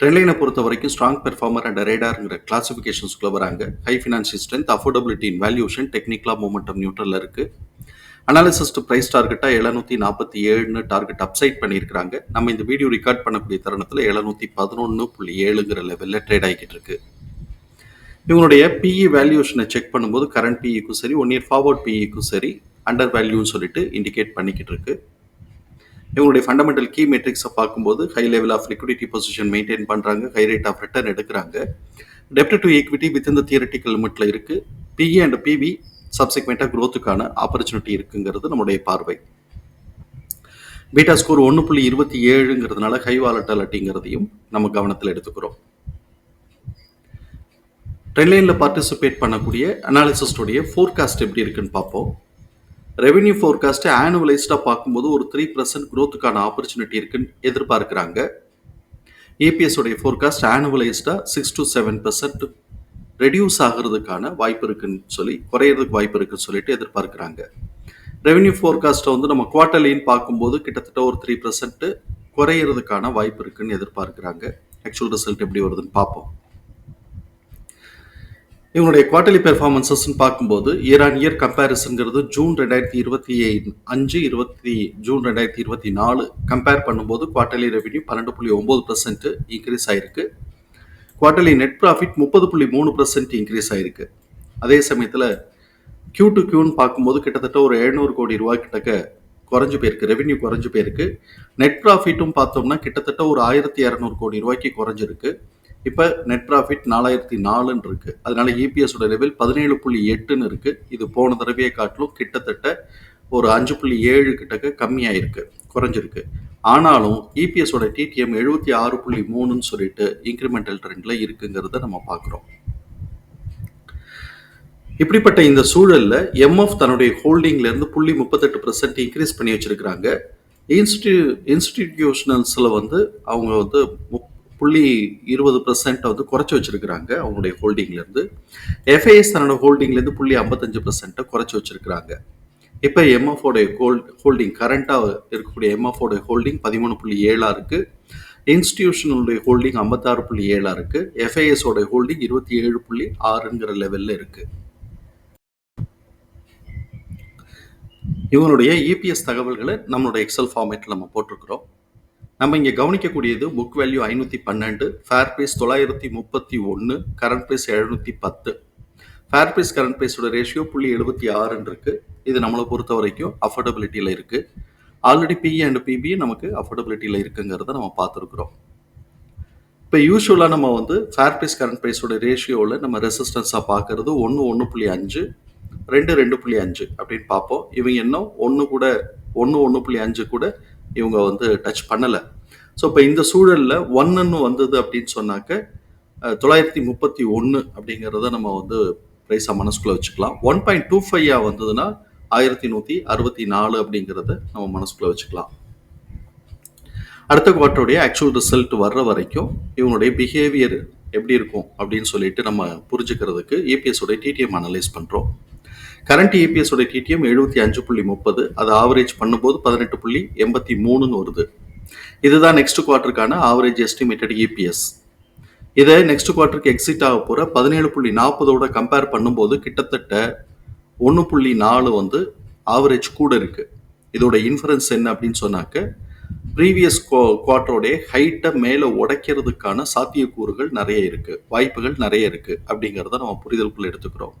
ட்ரெண்ட்லைனை பொறுத்த வரைக்கும் strong performer and ரேடாருங்கிற கிளாசிஃபிகேஷன்ஸ்குள்ளே வராங்க. High financial strength affordability in valuation டெக்னிக்கலா மூமெண்டம் நியூட்ரலில் இருக்குது அனாலிசிஸ்ட் ப்ரைஸ் டார்கெட்டாக எழுநூற்றி நாற்பத்தி ஏழுன்னு டார்கெட் அப்சைட் பண்ணியிருக்கிறாங்க. நம்ம இந்த வீடியோ ரெக்கார்ட் பண்ணக்கூடிய தருணத்தில் எழுநூத்தி பதினொன்று புள்ளி ஏழுங்கிற லெவலில் ட்ரேட் ஆகிக்கிட்டு இருக்கு. இவங்களுடைய பிஇ வேல்யூஷனை செக் பண்ணும்போது கரண்ட் பிஇக்கும் சரி ஒன் இயர் ஃபார்வர்ட் பிஇக்கும் சரி அண்டர் வேல்யூன்னு சொல்லிட்டு இண்டிகேட் பண்ணிக்கிட்டு இருக்குது இவங்களுடைய ஃபண்டமெண்டல் கீ மெட்ரிக்ஸை பார்க்கும்போது high level of liquidity position maintain பண்ணுறாங்க ஹை ரேட் ஆஃப் ரிட்டர்ன் எடுக்கிறாங்க. டெப்ட் டு ஈக்விட்டி வித் இந்த தியரட்டிக்கல் லிமிட்டில் இருக்குது பிஇ அண்ட் பிவி சப்சிக்வெண்ட்டாக க்ரோத்துக்கான ஆப்பர்ச்சுனிட்டி இருக்குங்கிறது நம்முடைய பார்வை. பீட்டா ஸ்கோர் ஒன்று புள்ளி இருபத்தி ஏழுங்கிறதுனால ஹை வாலட்டாலிட்டிங்கிறதையும் நம்ம கவனத்தில் எடுத்துக்கிறோம். ட்ரெண்ட்லைனில் பார்ட்டிசிபேட் பண்ணக்கூடிய அனாலிசிஸ்டுடைய ஃபோர்காஸ்ட் எப்படி இருக்குன்னு பார்ப்போம். ரெவென்யூ ஃபோர்காஸ்ட்டை ஆனுவலைஸ்டாக பார்க்கும்போது ஒரு த்ரீ பர்சன்ட் க்ரோத்துக்கான ஆப்பர்ச்சுனிட்டி இருக்குன்னு எதிர்பார்க்குறாங்க. ஏபிஎஸ் உடைய forecast ஆனுவலைஸ்டாக six to seven percent reduce ஆகிறதுக்கான வாய்ப்பு இருக்குன்னு சொல்லி குறையிறதுக்கு வாய்ப்பு இருக்குன்னு சொல்லிட்டு எதிர்பார்க்குறாங்க. ரெவென்யூ ஃபோர்காஸ்ட்டை வந்து நம்ம குவார்டர்லின்னு பார்க்கும்போது கிட்டத்தட்ட ஒரு த்ரீ பர்சன்ட்டு குறையிறதுக்கான வாய்ப்பு இருக்குன்னு எதிர்பார்க்குறாங்க. ஆக்சுவல் ரிசல்ட் எப்படி வருதுன்னு பார்ப்போம். இவனுடைய குவார்டர்லி பெர்ஃபார்மன்சஸ்ன்னு பார்க்கும்போது இயர் ஆன் இயர் கம்பேரிசன்கிறது ஜூன் ரெண்டாயிரத்தி இருபத்தி அஞ்சு இருபத்தி ஜூன் ரெண்டாயிரத்தி இருபத்தி நாலு. கம்பேர் பண்ணும்போது குவார்டர்லி ரெவென்யூ பன்னெண்டு புள்ளி ஒம்பது பர்சன்ட் இன்க்ரீஸ் ஆயிருக்கு. குவார்டர்லி நெட் ப்ராஃபிட் முப்பது புள்ளி மூணு பர்சன்ட் இன்க்ரீஸ் ஆயிருக்கு. அதே சமயத்தில் கியூ டு கியூன்னு பார்க்கும்போது கிட்டத்தட்ட ஒரு எழுநூறு கோடி ரூபாய் கிட்டக்க குறைஞ்சு போயிருக்கு. ரெவென்யூ குறைஞ்சு போயிருக்கு. நெட் ப்ராஃபிட்டும் பார்த்தோம்னா கிட்டத்தட்ட ஒரு ஆயிரத்தி இரநூறு கோடி ரூபாய்க்கு குறைஞ்சிருக்கு. இப்போ நெட் ப்ராஃபிட் நாலாயிரத்தி நாலுன்னு இருக்கு. அதனால இபிஎஸோட லெவல் பதினேழு புள்ளி எட்டுன்னு இருக்கு. இது போன தடவையை காட்டிலும் கிட்டத்தட்ட ஒரு அஞ்சு புள்ளி ஏழு கிட்டக்க கம்மியாயிருக்கு குறைஞ்சிருக்கு. ஆனாலும் இபிஎஸோட டிடிஎம் எழுபத்தி ஆறு புள்ளி மூணுன்னு சொல்லிட்டு இன்க்ரிமெண்டல் ட்ரெண்டில் இருக்குங்கிறத நம்ம பார்க்குறோம் இப்படிப்பட்ட இந்த சூழலில் எம்எஃப் தன்னுடைய ஹோல்டிங்லேருந்து புள்ளி முப்பத்தெட்டு பர்சன்ட் இன்க்ரீஸ் பண்ணி வச்சிருக்கிறாங்க. இன்ஸ்டியூ இன்ஸ்டிடியூஷனல்ஸில் வந்து அவங்க வந்து புள்ளி இருபது பர்சன்ட் வந்து குறைச்சி வச்சிருக்கிறாங்க அவங்களுடைய ஹோல்டிங்ல இருந்து. எஃப்ஐஎஸ் தன்னோட ஹோல்டிங்ல இருந்து புள்ளி ஐம்பத்தஞ்சு பர்சன்ட்டை குறைச்சி வச்சிருக்கிறாங்க. இப்போ எம்எஃப்ஓடைய ஹோல்ட் ஹோல்டிங் கரண்டாக இருக்கக்கூடிய எம்எஃப்ஓடைய ஹோல்டிங் பதிமூணு புள்ளி ஏழாக இருக்கு. இன்ஸ்டிடியூஷனுடைய ஹோல்டிங் ஐம்பத்தாறு புள்ளி ஏழாக இருக்கு. எஃப்ஐஎஸோட ஹோல்டிங் இருபத்தி ஏழு புள்ளி ஆறுங்கிற லெவலில் இருக்கு. இவனுடைய இபிஎஸ் தகவல்களை நம்மளுடைய எக்ஸல் ஃபார்மேட்டில் நம்ம போட்டிருக்கிறோம். நம்ம இங்கே கவனிக்கக்கூடியது புக் வேல்யூ ஐநூற்றி பன்னெண்டு ஃபேர் ப்ரைஸ் தொள்ளாயிரத்தி முப்பத்தி ஒன்று கரண்ட் ப்ரைஸ் எழுநூற்றி பத்து. ஃபேர் ப்ரைஸ் கரண்ட் ப்ரைஸோட ரேஷியோ புள்ளி எழுபத்தி ஆறுன்னு இருக்குது இது நம்மளை பொறுத்த வரைக்கும் அஃபோர்டபிலிட்டியில் இருக்குது ஆல்ரெடி பிஇ அண்ட் பிபி நமக்கு அஃபோர்டபிலிட்டியில் இருக்குங்கிறத நம்ம பார்த்துருக்குறோம். இப்போ யூஸ்வலாக நம்ம வந்து ஃபேர் ப்ரைஸ் கரண்ட் ப்ரைஸோட ரேஷியோவில் நம்ம ரெசிஸ்டன்ஸாக பார்க்கறது ஒன்று ஒன்று புள்ளி அஞ்சு ரெண்டு ரெண்டு புள்ளி அஞ்சு அப்படின்னு பார்ப்போம். இவங்க இன்னும் ஒன்று கூட ஒன்று ஒன்று புள்ளி அஞ்சு கூட இவங்க வந்து டச் பண்ணலை. ஸோ இப்போ இந்த சூழலில் ஒன்னுன்னு வந்தது அப்படின்னு சொன்னாக்க தொள்ளாயிரத்தி முப்பத்தி ஒன்று அப்படிங்கிறத நம்ம வந்து ப்ரைஸாக மனசுக்குள்ளே வச்சுக்கலாம். ஒன் பாயிண்ட் டூ ஃபைவ் வந்ததுன்னா ஆயிரத்தி நூற்றி அறுபத்தி நாலு அப்படிங்கிறத நம்ம மனசுக்குள்ளே வச்சுக்கலாம். அடுத்த குவார்ட்டருடைய ஆக்சுவல் ரிசல்ட் வர்ற வரைக்கும் இவங்களுடைய பிஹேவியர் எப்படி இருக்கும் அப்படின்னு சொல்லிட்டு நம்ம புரிஞ்சுக்கிறதுக்கு ஏபிஎஸோட டிடிஎம் அனலைஸ் பண்ணுறோம் கரண்ட் ஏபிஎஸோட டிடிஎம் எழுபத்தி அஞ்சு புள்ளி முப்பது அது ஆவரேஜ் பண்ணும்போது பதினெட்டு புள்ளி எண்பத்தி மூணுன்னு வருது. இதுதான் நெக்ஸ்ட் குவார்ட்டருக்கான ஆவரேஜ் எஸ்டிமேட்டட் இபிஎஸ் இதை நெக்ஸ்ட் குவார்ட்டருக்கு எக்ஸிட் ஆக போகிற பதினேழு புள்ளி நாற்பதோட கம்பேர் பண்ணும்போது கிட்டத்தட்ட ஒன்று புள்ளி நாலு வந்து ஆவரேஜ் கூட இருக்குது இதோட இன்ஃபரன்ஸ் என்ன அப்படின்னு சொன்னாக்க ப்ரீவியஸ் குவார்ட்டரோடைய ஹைட்டை மேலே உடைக்கிறதுக்கான சாத்தியக்கூறுகள் நிறைய இருக்குது வாய்ப்புகள் நிறைய இருக்குது அப்படிங்கிறத நம்ம புரிதலுக்குள்ள எடுத்துக்கிறோம்.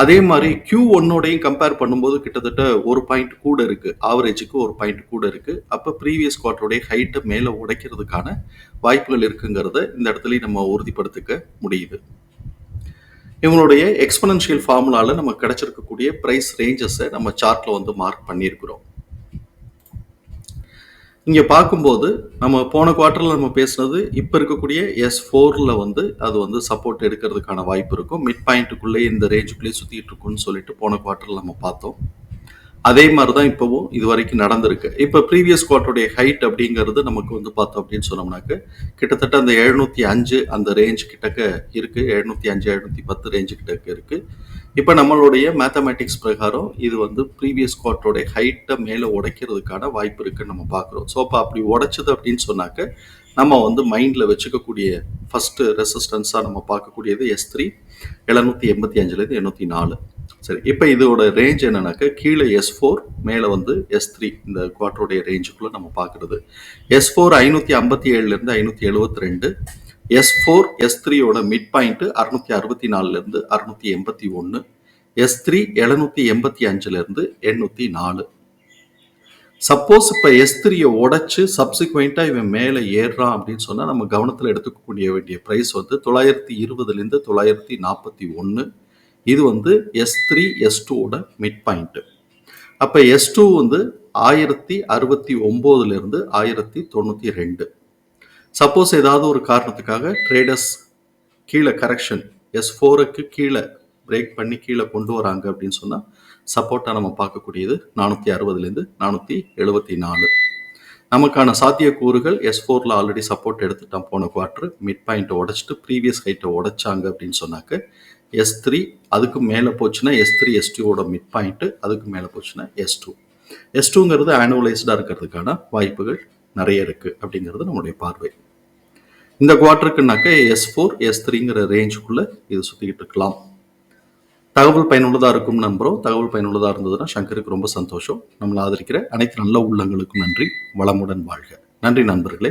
அதே மாதிரி கியூ ஒன்னோடையும் கம்பேர் பண்ணும்போது கிட்டத்தட்ட ஒரு பாயிண்ட் கூட இருக்கு. ஆவரேஜுக்கு ஒரு பாயிண்ட் கூட இருக்கு. அப்போ ப்ரீவியஸ் குவார்டருடைய ஹைட்டை மேலே உடைக்கிறதுக்கான வாய்ப்புகள் இருக்குங்கிறத இந்த இடத்துலையும் நம்ம உறுதிப்படுத்திக்க முடியுது. இவங்களுடைய எக்ஸ்பனன்ஷியல் ஃபார்முலால நமக்கு கிடைச்சிருக்கக்கூடிய ப்ரைஸ் ரேஞ்சஸை நம்ம சார்ட்ல வந்து மார்க் பண்ணியிருக்கிறோம். இங்கே பார்க்கும்போது நம்ம போன குவார்டரில் நம்ம பேசுனது இப்போ இருக்கக்கூடிய எஸ் ஃபோரில் வந்து அது வந்து சப்போர்ட் எடுக்கிறதுக்கான வாய்ப்பு இருக்கும். மிட் பாயிண்ட்டுக்குள்ளே இந்த ரேஞ்சுக்குள்ளேயே சுற்றிட்டு இருக்குன்னு சொல்லிட்டு போன குவார்ட்டர்ல நம்ம பார்த்தோம். அதே மாதிரி தான் இப்போவும் இது வரைக்கும் நடந்திருக்கு. இப்போ ப்ரீவியஸ் குவார்ட்டருடைய ஹைட் அப்படிங்கிறது நமக்கு வந்து பார்த்தோம் அப்படின்னு சொன்னோம்னாக்க கிட்டத்தட்ட அந்த எழுநூற்றி அஞ்சு அந்த ரேஞ்ச் கிட்டக்க இருக்குது எழுநூத்தி அஞ்சு எழுநூற்றி பத்து ரேஞ்சு கிட்டக்க இருக்குது இப்போ நம்மளுடைய மேத்தமேட்டிக்ஸ் பிரகாரம் இது வந்து ப்ரீவியஸ் குவார்ட்டருடைய ஹைட்டை மேலே உடைக்கிறதுக்கான வாய்ப்பு இருக்குன்னு நம்ம பார்க்குறோம். ஸோ அப்போ அப்படி உடைச்சது அப்படின்னு சொன்னாக்க நம்ம வந்து மைண்டில் வச்சுக்கக்கூடிய ஃபஸ்ட்டு ரெசிஸ்டன்ஸாக நம்ம பார்க்கக்கூடியது எஸ் த்ரீ எழுநூத்தி எண்பத்தி அஞ்சுலேருந்து எண்ணூற்றி நாலு. சரி இப்போ இதோட ரேஞ்ச் என்னன்னாக்கா கீழே எஸ் ஃபோர் மேலே வந்து எஸ் த்ரீ இந்த குவாட்டருடைய ரேஞ்சுக்குள்ளே நம்ம பார்க்குறது. எஸ் ஃபோர் ஐநூற்றி ஐம்பத்தி ஏழுலேருந்து ஐநூற்றி எழுபத்தி ரெண்டு எஸ் ஃபோர் எஸ் த்ரீயோட மிட் பாயிண்ட்டு அறுநூத்தி அறுபத்தி நாலுலேருந்து அறுநூற்றி எண்பத்தி ஒன்று எஸ் த்ரீ எழுநூற்றி எண்பத்தி அஞ்சுலேருந்து எண்ணூற்றி நாலு. சப்போஸ் இப்போ எஸ் த்ரீயை உடச்சி சப்சிக்வெண்ட்டாக இவன் மேலே ஏறுறான் அப்படின்னு சொன்னால் நம்ம கவனத்தில் எடுத்துக்கக்கூடிய வேண்டிய ப்ரைஸ் வந்து தொள்ளாயிரத்தி இருபதுலேருந்து தொள்ளாயிரத்தி நாற்பத்தி ஒன்று இது வந்து எஸ் த்ரீ எஸ் டூவோட மிட் பாயிண்ட்டு அப்போ எஸ் டூ வந்து ஆயிரத்தி அறுபத்தி ஒம்போதுலேருந்து ஆயிரத்தி தொண்ணூற்றி ரெண்டு. சப்போஸ் ஏதாவது ஒரு காரணத்துக்காக ட்ரேடர்ஸ் கீழே கரெக்ஷன் எஸ் ஃபோருக்கு கீழே பிரேக் பண்ணி கீழே கொண்டு வராங்க அப்படின்னு சொன்னால் சப்போர்ட்டாக நம்ம பார்க்கக்கூடியது நானூற்றி அறுபதுலேருந்து நானூற்றி எழுபத்தி நாலு. நமக்கான சாத்தியக்கூறுகள் எஸ் ஃபோரில் ஆல்ரெடி சப்போர்ட் எடுத்துட்டான் போன குவார்ட்ரு மிட் பாயிண்ட்டை உடச்சிட்டு ப்ரீவியஸ் ஹைட்டை உடைச்சாங்க அப்படின்னு சொன்னாக்க எஸ் த்ரீ அதுக்கு மேலே போச்சுன்னா எஸ் த்ரீ எஸ் டூவோட மிட் பாயிண்ட்டு அதுக்கு மேலே போச்சுன்னா எஸ் டூ எஸ் டூங்கிறது ஆனுவலைஸ்டாக இருக்கிறதுக்கான வாய்ப்புகள் நிறைய இருக்குது அப்படிங்கிறது நம்மளுடைய பார்வை. இந்த குவார்ட்டருக்குனாக்க எஸ் ஃபோர் எஸ் த்ரீங்கிற ரேஞ்சுக்குள்ளே இது சுற்றிக்கிட்டு இருக்கலாம். தகவல் பயனுள்ளதாக இருக்கும் நம்புகிறோம் தகவல் பயனுள்ளதாக இருந்ததுன்னா சங்கருக்கு ரொம்ப சந்தோஷம். நம்மளை ஆதரிக்கிற அனைத்து நல்ல உள்ளங்களுக்கும் நன்றி. வளமுடன் வாழ்க. நன்றி நண்பர்களே.